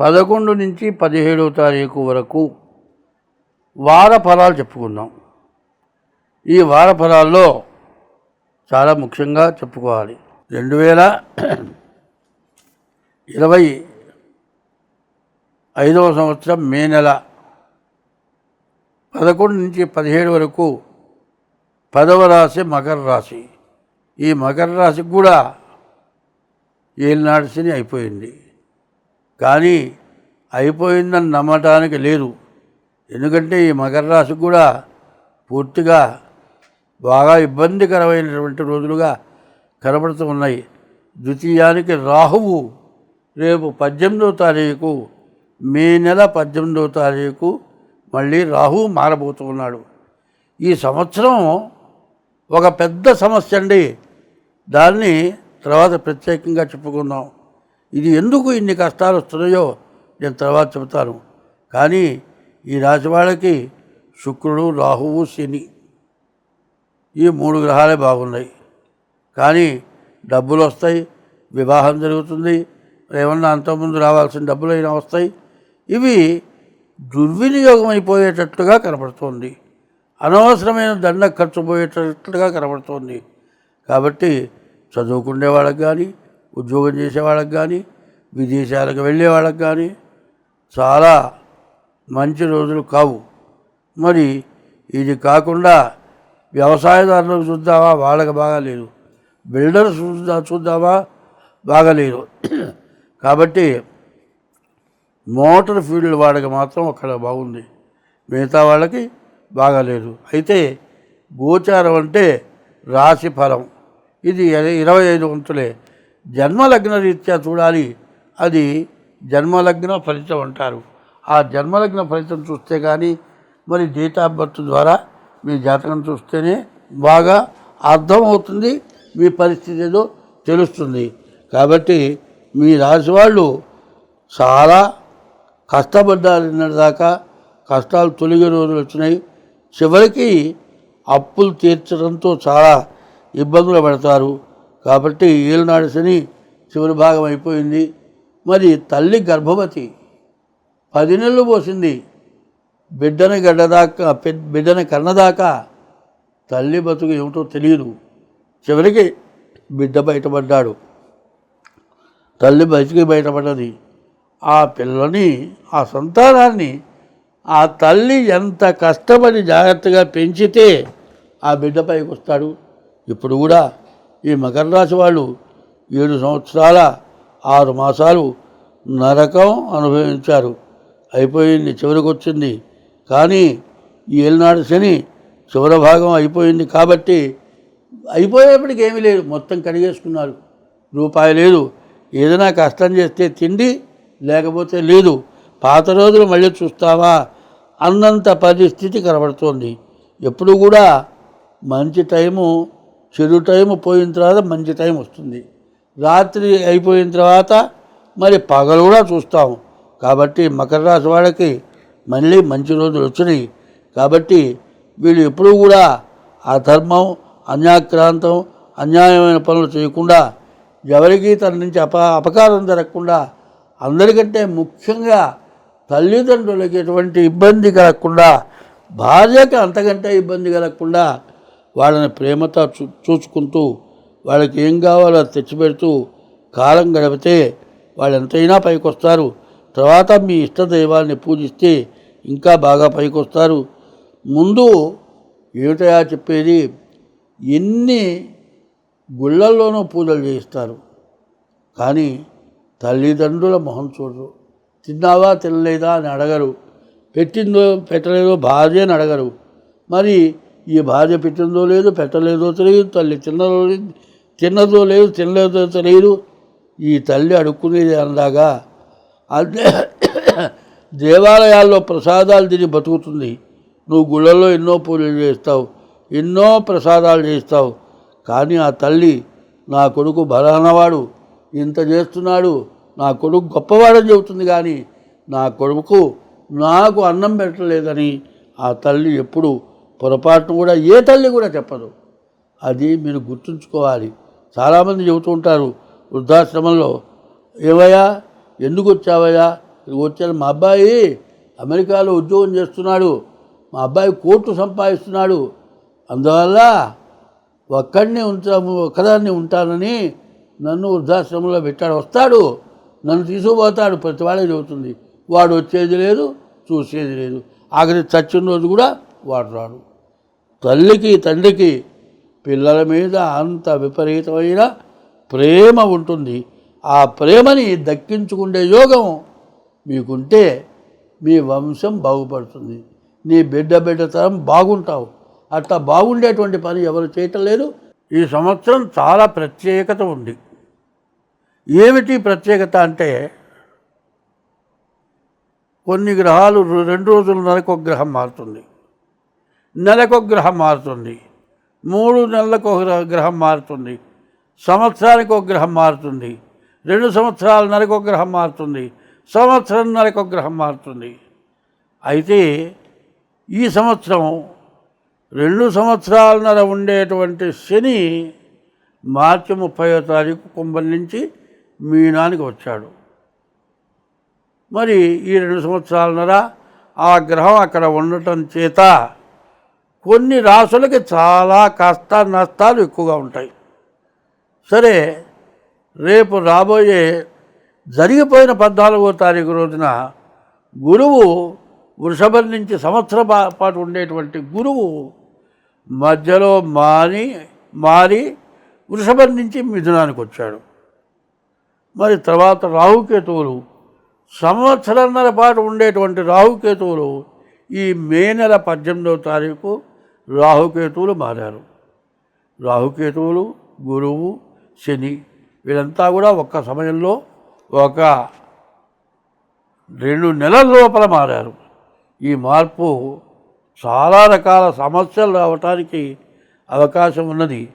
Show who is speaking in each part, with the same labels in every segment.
Speaker 1: పదకొండు నుంచి పదిహేడవ తారీఖు వరకు వార ఫలాలు చెప్పుకుందాం. ఈ వార ఫలాల్లో చాలా ముఖ్యంగా చెప్పుకోవాలి. రెండు వేల ఇరవై ఐదవ సంవత్సరం మే నెల పదకొండు నుంచి పదిహేడు వరకు పదవ రాశి మకర రాశి. ఈ మకర రాశికి కూడా ఏలినాడు శని అయిపోయింది. కానీ అయిపోయిందని నమ్మటానికి లేదు. ఎందుకంటే ఈ మకర రాశి కూడా పూర్తిగా బాగా ఇబ్బందికరమైనటువంటి రోజులుగా కనబడుతూ ఉన్నాయి. ద్వితీయానికి రాహువు రేపు పద్దెనిమిదవ తారీఖు మే నెల పద్దెనిమిదవ తారీఖు మళ్ళీ రాహువు మారబోతున్నాడు ఈ సంవత్సరం ఒక పెద్ద సమస్య అండి. దాన్ని తర్వాత ప్రత్యేకంగా చెప్పుకుందాం. ఇది ఎందుకు ఇన్ని కష్టాలు వస్తున్నాయో నేను తర్వాత చెబుతాను. కానీ ఈ రాశి వాళ్ళకి శుక్రుడు రాహువు శని ఈ మూడు గ్రహాలే బాగున్నాయి. కానీ డబ్బులు వస్తాయి వివాహం జరుగుతుంది ఏమన్నా అంతకుముందు రావాల్సిన డబ్బులు అయినా వస్తాయి. ఇవి దుర్వినియోగం అయిపోయేటట్లుగా కనపడుతోంది. అనవసరమైన దండ ఖర్చు పోయేటట్లుగా కనబడుతోంది కాబట్టి చదువుకునే వాళ్ళకి కానీ ఉద్యోగం చేసే వాళ్ళకి కానీ విదేశాలకు వెళ్ళే వాళ్ళకి కానీ చాలా మంచి రోజులు కావు. మరి ఇది కాకుండా వ్యవసాయదారులకు చూద్దామా? వాళ్ళకి బాగాలేదు. బిల్డర్స్ చూద్దా చూద్దామా? బాగాలేదు. కాబట్టి మోటార్ ఫీల్డ్ వాళ్ళకి మాత్రం అక్కడ బాగుంది. మిగతా వాళ్ళకి బాగాలేదు. అయితే గోచారం అంటే రాశి ఫలం. ఇది ఇరవై ఐదు వంతులే. జన్మలగ్న రీత్యా చూడాలి. అది జన్మలగ్న ఫలితం అంటారు. ఆ జన్మలగ్న ఫలితం చూస్తే కానీ మరి డేట్ ఆఫ్ బర్త్ ద్వారా మీ జాతకం చూస్తేనే బాగా అర్థమవుతుంది మీ పరిస్థితి ఏదో తెలుస్తుంది. కాబట్టి మీ రాశి వాళ్ళు చాలా కష్టపడ్డారు దాకా కష్టాలు తొలగే రోజులు వచ్చినాయి. చివరికి అప్పులు తీర్చడంతో చాలా ఇబ్బందులు పడతారు. కాబట్టి ఏలునాడు శని చివరి భాగం అయిపోయింది. మరి తల్లి గర్భవతి పది నెలలు పోసింది. బిడ్డని గడ్డదాకా బిడ్డని కన్నదాకా తల్లి బతుకు ఏమిటో తెలియదు. చివరికి బిడ్డ బయటపడ్డాడు. తల్లి బతికి బయటపడ్డది. ఆ పిల్లని ఆ సంతానాన్ని ఆ తల్లి ఎంత కష్టపడి జాగ్రత్తగా పెంచితే ఆ బిడ్డ పైకి వస్తాడు ఇప్పుడు కూడా ఈ మకర రాశి వాళ్ళు ఏడు సంవత్సరాల ఆరు మాసాలు నరకం అనుభవించారు. అయిపోయింది చివరికి వచ్చింది కానీ ఏలినాడు శని చివరి భాగం అయిపోయింది కాబట్టి అయిపోయేప్పటికి ఏమీ లేదు. మొత్తం కడిగేసుకున్నారు. రూపాయి లేదు. ఏదైనా కష్టం చేస్తే తిండి లేకపోతే లేదు. పాత రోజులు మళ్ళీ చూస్తావా? అన్నంత పరిస్థితి కనబడుతోంది. ఎప్పుడు కూడా మంచి టైము చెడు టైం పోయిన తర్వాత మంచి టైం వస్తుంది. రాత్రి అయిపోయిన తర్వాత మరి పగలు కూడా చూస్తాము కాబట్టి మకర రాశి వాళ్ళకి మళ్ళీ మంచి రోజులు వచ్చినాయి. కాబట్టి వీళ్ళు ఎప్పుడూ కూడా అధర్మం అన్యాక్రాంతం అన్యాయమైన పనులు చేయకుండా ఎవరికి తన నుంచి అప అపకారం జరగకుండా అందరికంటే ముఖ్యంగా తల్లిదండ్రులకి ఎటువంటి ఇబ్బంది కలగకుండా భార్యకి అంతకంటే ఇబ్బంది కలగకుండా వాళ్ళని ప్రేమతో చూ చూసుకుంటూ వాళ్ళకి ఏం కావాలో అది తెచ్చిపెడుతూ కాలం గడిపితే వాళ్ళు ఎంతైనా పైకొస్తారు. తర్వాత మీ ఇష్ట దైవాన్ని పూజిస్తే ఇంకా బాగా పైకొస్తారు. ముందు ఏమిటయా చెప్పేది? ఎన్ని గుళ్ళల్లోనూ పూజలు చేయిస్తారు. కానీ తల్లిదండ్రుల మొహం చూడరు. తిన్నావా తినలేదా అని అడగరు. పెట్టిందో పెట్టలేదో భార్య అని అడగరు. మరి ఈ భార్య పెట్టిందో లేదు పెట్టలేదో తెలియదు తల్లి తిన్నదో తిన్నదో లేదు తినలేదో తెలియదు. ఈ తల్లి అడుక్కునేది అందాగా అదే దేవాలయాల్లో ప్రసాదాలు తిని బతుకుతుంది. నువ్వు గుళ్ళల్లో ఎన్నో పూజలు చేస్తావు ఎన్నో ప్రసాదాలు చేస్తావు. కానీ ఆ తల్లి నా కొడుకు బలహనవాడు ఇంత చేస్తున్నాడు నా కొడుకు గొప్పవాడని చెబుతుంది కానీ నా కొడుకు నాకు అన్నం పెట్టలేదని ఆ తల్లి ఎప్పుడు పొరపాటును కూడా ఏ తల్లి కూడా చెప్పదు. అది మీరు గుర్తుంచుకోవాలి. చాలామంది చెబుతూ ఉంటారు వృద్ధాశ్రమంలో ఏవయ్యా ఎందుకు వచ్చావయ్యా? వచ్చాను. మా అబ్బాయి అమెరికాలో ఉద్యోగం చేస్తున్నాడు. మా అబ్బాయి కోర్టు సంపాదిస్తున్నాడు. అందువల్ల ఒక్కడిని ఉంటాము ఒక్కదాన్ని ఉంటానని నన్ను వృద్ధాశ్రమంలో పెట్టాడు. వస్తాడు నన్ను తీసుకుపోతాడు. ప్రతి వాళ్ళే చెబుతుంది. వాడు వచ్చేది లేదు చూసేది లేదు. ఆఖరి చచ్చిన రోజు కూడా వాడు రాడు. తల్లికి తండ్రికి పిల్లల మీద అంత విపరీతమైన ప్రేమ ఉంటుంది. ఆ ప్రేమని దక్కించుకునే యోగం మీకుంటే మీ వంశం బాగుపడుతుంది. నీ బిడ్డ బిడ్డ తరం బాగుంటావు. అట్లా బాగుండేటువంటి పని ఎవరు చేయటం లేదు ఈ సంవత్సరం చాలా ప్రత్యేకత ఉంది. ఏమిటి ప్రత్యేకత అంటే కొన్ని గ్రహాలు రెండు రోజుల నరకు ఒక గ్రహం మారుతుంది. నెలకు గ్రహం మారుతుంది. మూడు నెలలకు గ్రహ- గ్రహం మారుతుంది. సంవత్సరానికి ఒక గ్రహం మారుతుంది. రెండు సంవత్సరాల నెలకు ఒక గ్రహం మారుతుంది. సంవత్సరం నెలకు ఒక గ్రహం మారుతుంది. అయితే ఈ సంవత్సరం రెండు సంవత్సరాలన్నర ఉండేటువంటి శని మార్చి ముప్పయో తారీఖు కుంభం నుంచి మీనానికి వచ్చాడు. మరి ఈ రెండు సంవత్సరాలన్నర ఆ గ్రహం అక్కడ ఉండటం చేత కొన్ని రాసులకి చాలా కష్ట నష్టాలు ఎక్కువగా ఉంటాయి. సరే రేపు రాబోయే జరిగిపోయిన పద్నాలుగో తారీఖు రోజున గురువు వృషభం నుంచి సంవత్సర పాటు ఉండేటువంటి గురువు మధ్యలో మారి మారి వృషభం నుంచి మిథునానికి వచ్చాడు. మరి తర్వాత రాహుకేతువులు సంవత్సరంన్నర పాటు ఉండేటువంటి రాహుకేతువులు ఈ మే నెల పద్దెనిమిదవ తారీఖు రాహుకేతువులు మారారు. రాహుకేతువులు గురువు శని వీరంతా కూడా ఒక్క సమయంలో ఒక రెండు నెలల లోపల మారారు. ఈ మార్పు చాలా రకాల సమస్యలు రావటానికి అవకాశం ఉన్నది.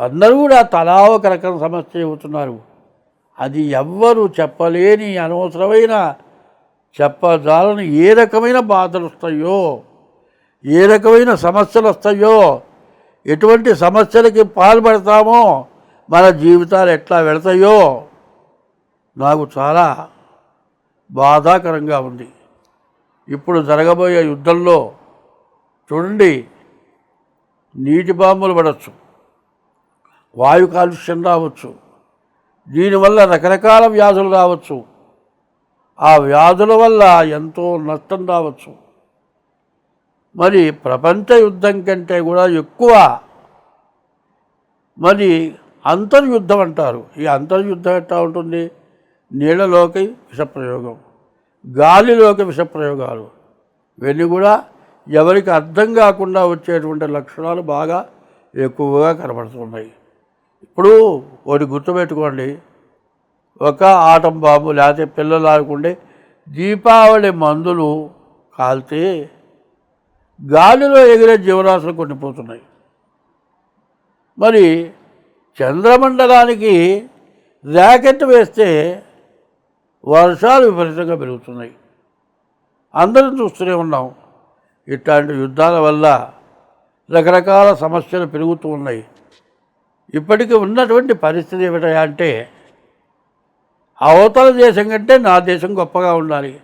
Speaker 1: అందరూ కూడా తలా ఒక రకం సమస్య చెబుతున్నారు. అది ఎవ్వరు చెప్పలేని అనవసరమైన చెప్పజాలని ఏ రకమైన బాధలు వస్తాయో ఏ రకమైన సమస్యలు వస్తాయో ఎటువంటి సమస్యలకి పాల్పడతామో మన జీవితాలు ఎట్లా వెళతాయో నాకు చాలా బాధాకరంగా ఉంది. ఇప్పుడు జరగబోయే యుద్ధంలో చూడండి నీటి బాంబులు పడవచ్చు వాయు కాలుష్యం రావచ్చు దీనివల్ల రకరకాల వ్యాధులు రావచ్చు. ఆ వ్యాధుల వల్ల ఎంతో నష్టం రావచ్చు. మరి ప్రపంచ యుద్ధం కంటే కూడా ఎక్కువ మరి అంతర్యుద్ధం అంటారు. ఈ అంతర్యుద్ధం ఎట్లా ఉంటుంది? నీళ్ళలోకి విషప్రయోగం గాలిలోకి విషప్రయోగాలు. ఇవన్నీ కూడా ఎవరికి అర్థం కాకుండా వచ్చేటువంటి లక్షణాలు బాగా ఎక్కువగా కనబడుతున్నాయి. ఇప్పుడు ఒకటి గుర్తుపెట్టుకోండి. ఒక ఆటం బాబు లేకపోతే పిల్లలు ఆడుకుంటే దీపావళి మందులు కాల్తే గాలిలో ఎగిరే జీవరాశులు కొన్ని పోతున్నాయి. మరి చంద్రమండలానికి ర్యాకెట్ వేస్తే వర్షాలు విపరీతంగా పెరుగుతున్నాయి. అందరం చూస్తూనే ఉన్నాం. ఇట్లాంటి యుద్ధాల వల్ల రకరకాల సమస్యలు పెరుగుతూ ఉన్నాయి. ఇప్పటికీ ఉన్నటువంటి పరిస్థితి ఏమిటా అంటే అవతల దేశం కంటే నా దేశం గొప్పగా ఉండాలి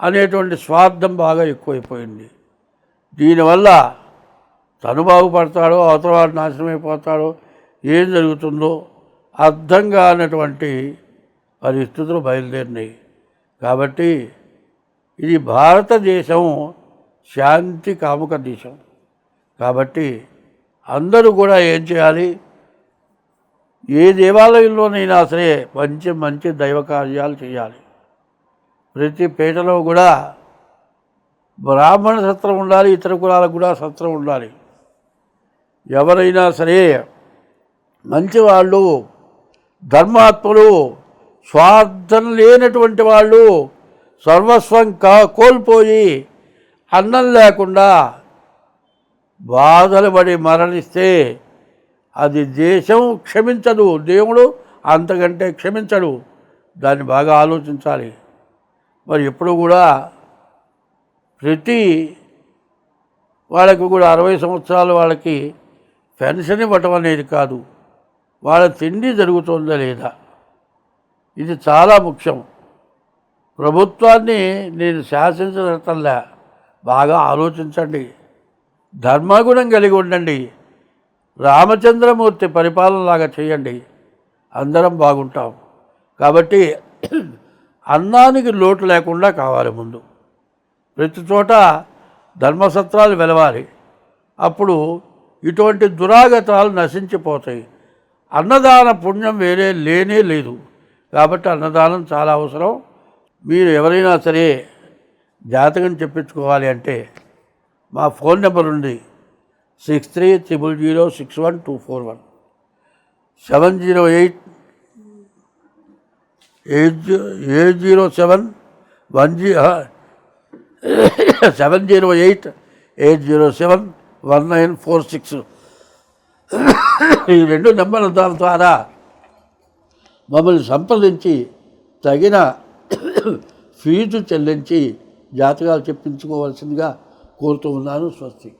Speaker 1: అనేటువంటి స్వార్థం బాగా ఎక్కువైపోయింది. దీనివల్ల తను బాగుపడతాడో అవతల వాడు ఏం జరుగుతుందో అర్థం కానటువంటి పరిస్థితులు బయలుదేరినాయి. కాబట్టి ఇది భారతదేశం శాంతి కాముక దేశం. కాబట్టి అందరూ కూడా ఏం చేయాలి? ఏ దేవాలయంలోనైనా సరే మంచి మంచి దైవ కార్యాలు చేయాలి. ప్రతి పేటలో కూడా బ్రాహ్మణ సత్రం ఉండాలి ఇతర కులాలకు కూడా సత్రం ఉండాలి. ఎవరైనా సరే మంచివాళ్ళు ధర్మాత్ములు స్వార్థం లేనటువంటి వాళ్ళు సర్వస్వం కా కోల్పోయి అన్నం లేకుండా బాధలు పడి మరణిస్తే అది దేశం క్షమించదు. దేవుడు అంతకంటే క్షమించడు. దాన్ని బాగా ఆలోచించాలి. మరి ఎప్పుడు కూడా ప్రతి వాళ్ళకి కూడా అరవై సంవత్సరాలు వాళ్ళకి పెన్షన్ ఇవ్వటం అనేది కాదు. వాళ్ళ తిండి జరుగుతుందా లేదా? ఇది చాలా ముఖ్యం. ప్రభుత్వాన్ని నేను శాసించటంలా బాగా ఆలోచించండి. ధర్మగుణం కలిగి ఉండండి. రామచంద్రమూర్తి పరిపాలనలాగా చేయండి. అందరం బాగుంటాం. కాబట్టి అన్నానికి లోటు లేకుండా కావాలి ముందు. ప్రతి చోట ధర్మసత్రాలు వెలవాలి. అప్పుడు ఇటువంటి దురాగతాలు నశించిపోతాయి. అన్నదాన పుణ్యం వేరే లేనే లేదు. కాబట్టి అన్నదానం చాలా అవసరం. మీరు ఎవరైనా సరే జాతకం చెప్పించుకోవాలి అంటే మా ఫోన్ నెంబర్ ఉంది. Six three triple zero six one two four one. Seven zero eight eight G- eight zero seven one G seven zero eight eight zero seven one nine four six. ఈ రెండు నెంబర్ల దాని ద్వారా మమ్మల్ని సంప్రదించి తగిన fee చెల్లించి జాతకాలు చెప్పించుకోవాల్సిందిగా కోరుతూ ఉన్నాను స్వస్తి.